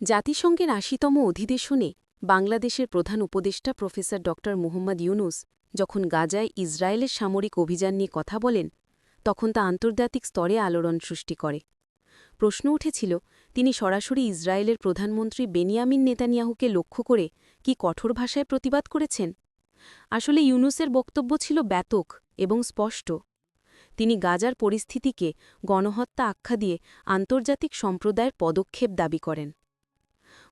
জাতিসংঘের আশিতম অধিবেশনে বাংলাদেশের প্রধান উপদেষ্টা প্রফেসর ড. মুহম্মদ ইউনুস যখন গাজায় ইসরায়েলের সামরিক অভিযান নিয়ে কথা বলেন, তখন তা আন্তর্জাতিক স্তরে আলোড়ন সৃষ্টি করে। প্রশ্ন উঠেছিল, তিনি সরাসরি ইসরায়েলের প্রধানমন্ত্রী বেনিয়ামিন নেতানিয়াহুকে লক্ষ্য করে কি কঠোর ভাষায় প্রতিবাদ করেছেন? আসলে ইউনুসের বক্তব্য ছিল ব্যাতক এবং স্পষ্ট। তিনি গাজার পরিস্থিতিকে গণহত্যা আখ্যা দিয়ে আন্তর্জাতিক সম্প্রদায়ের পদক্ষেপ দাবি করেন।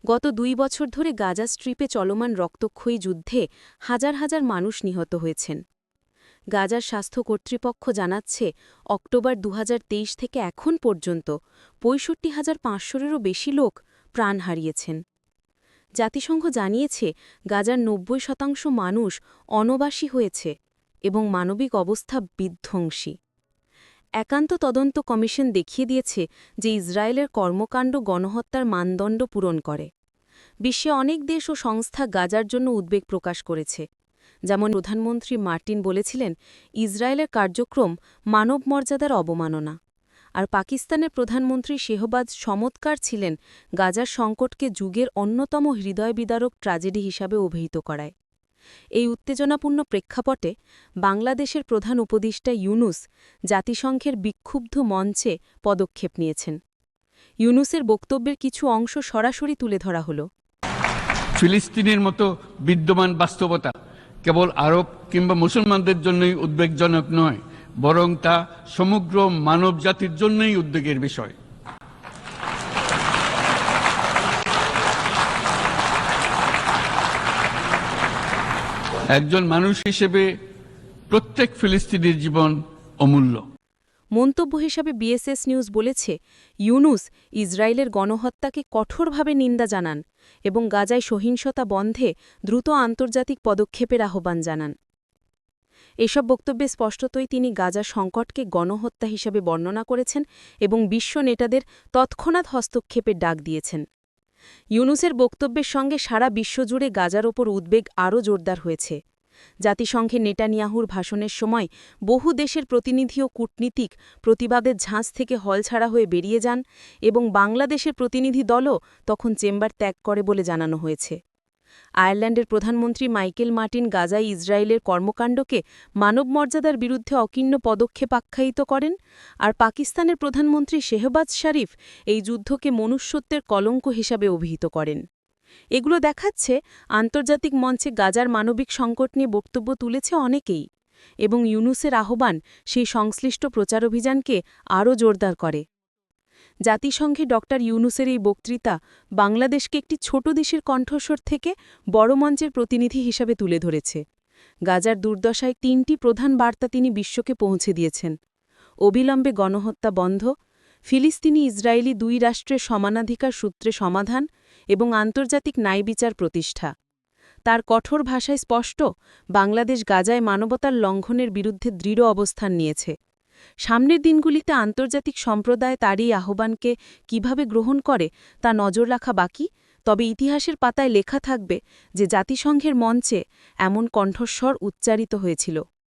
গত দুই বছর ধরে গাজা স্ট্রিপে চলমান রক্তক্ষয়ী যুদ্ধে হাজার হাজার মানুষ নিহত হয়েছেন। গাজার স্বাস্থ্য কর্তৃপক্ষ জানাচ্ছে, অক্টোবর দু হাজার তেইশ থেকে এখন পর্যন্ত পঁয়ষট্টি হাজার পাঁচশোরেরও বেশি লোক প্রাণ হারিয়েছেন। জাতিসংঘ জানিয়েছে, গাজার নব্বই শতাংশ মানুষ অনবাসী হয়েছে এবং মানবিক অবস্থা বিধ্বংসী। একান্ত তদন্ত কমিশন দেখিয়ে দিয়েছে যে ইসরায়েলের কর্মকাণ্ড গণহত্যার মানদণ্ড পূরণ করে। বিশ্বে অনেক দেশ ও সংস্থা গাজার জন্য উদ্বেগ প্রকাশ করেছে। যেমন প্রধানমন্ত্রী মার্টিন বলেছিলেন, ইসরায়েলের কার্যক্রম মানব মর্যাদার অবমাননা। আর পাকিস্তানের প্রধানমন্ত্রী শেহবাজ চমৎকার ছিলেন গাজার সংকটকে যুগের অন্যতম হৃদয়বিদারক ট্র্যাজেডি হিসাবে অভিহিত করায়। এই উত্তেজনাপূর্ণ প্রেক্ষাপটে বাংলাদেশের প্রধান উপদেষ্টা ইউনুস জাতিসংঘের বিক্ষুব্ধ মঞ্চে পদক্ষেপ নিয়েছেন। ইউনুসের বক্তব্যের কিছু অংশ সরাসরি তুলে ধরা হল। ফিলিস্তিনের মতো বিদ্যমান বাস্তবতা কেবল আরব কিংবা মুসলমানদের জন্যই উদ্বেগজনক নয়, বরং তা সমগ্র মানব জাতির জন্যই উদ্বেগের বিষয়। একজন মানুষ হিসেবে প্রত্যেক ফিলিস্তিনির জীবন অমূল্য। মন্তব্য হিসাবে বিএসএস নিউজ বলেছে, ইউনুস ইসরায়েলের গণহত্যাকে কঠোরভাবে নিন্দা জানান এবং গাজায় সহিংসতা বন্ধে দ্রুত আন্তর্জাতিক পদক্ষেপের আহ্বান জানান। এসব বক্তব্যে স্পষ্টতই তিনি গাজা সংকটকে গণহত্যা হিসাবে বর্ণনা করেছেন এবং বিশ্ব নেতাদের তৎক্ষণাৎ হস্তক্ষেপের ডাক দিয়েছেন। ইউনুসের বক্তব্যের সঙ্গে সারা বিশ্বজুড়ে গাজার ওপর উদ্বেগ আরও জোরদার হয়েছে। জাতিসংঘে নেটানিয়াহুর ভাষণের সময় বহু দেশের প্রতিনিধি ও কূটনীতিক প্রতিবাদের ঝাঁজ থেকে হল ছাড়া হয়ে বেরিয়ে যান এবং বাংলাদেশের প্রতিনিধি দলও তখন চেম্বার ত্যাগ করে বলে জানানো হয়েছে। আয়ারল্যান্ডের প্রধানমন্ত্রী মাইকেল মার্টিন গাজায় ইসরায়েলের কর্মকাণ্ডকে মানব মর্যাদার বিরুদ্ধে অকিন্ন পদক্ষেপ আখ্যায়িত করেন আর পাকিস্তানের প্রধানমন্ত্রী শেহবাজ শরীফ এই যুদ্ধকে মনুষ্যত্বের কলঙ্ক হিসাবে অভিহিত করেন। এগুলো দেখাচ্ছে আন্তর্জাতিক মঞ্চে গাজার মানবিক সংকট নিয়ে বক্তব্য তুলেছে অনেকেই এবং ইউনুসের আহ্বান সেই সংশ্লিষ্ট প্রচারাভিযানকে আরও জোরদার করে। জাতিসংঘে ড. ইউনুসের এই বক্তৃতা বাংলাদেশকে একটি ছোট দেশের কণ্ঠস্বর থেকে বড় মঞ্চের প্রতিনিধি হিসাবে তুলে ধরেছে। গাজার দুর্দশায় তিনটি প্রধান বার্তা তিনি বিশ্বকে পৌঁছে দিয়েছেন। অবিলম্বে গণহত্যা বন্ধ ফিলিস্তিনি ইসরায়েলি দুই রাষ্ট্রের সমানাধিকার সূত্রে সমাধান এবং আন্তর্জাতিক ন্যায়বিচার প্রতিষ্ঠা। তার কঠোর ভাষায় স্পষ্ট, বাংলাদেশ গাজায় মানবতার লঙ্ঘনের বিরুদ্ধে দৃঢ় অবস্থান নিয়েছে। সামনের দিনগুলিতে আন্তর্জাতিক সম্প্রদায় তারই আহ্বানকে কীভাবে গ্রহণ করে, তা নজর রাখা বাকি, তবে ইতিহাসের পাতায় লেখা থাকবে যে জাতিসংঘের মঞ্চে এমন কণ্ঠস্বর উচ্চারিত হয়েছিল।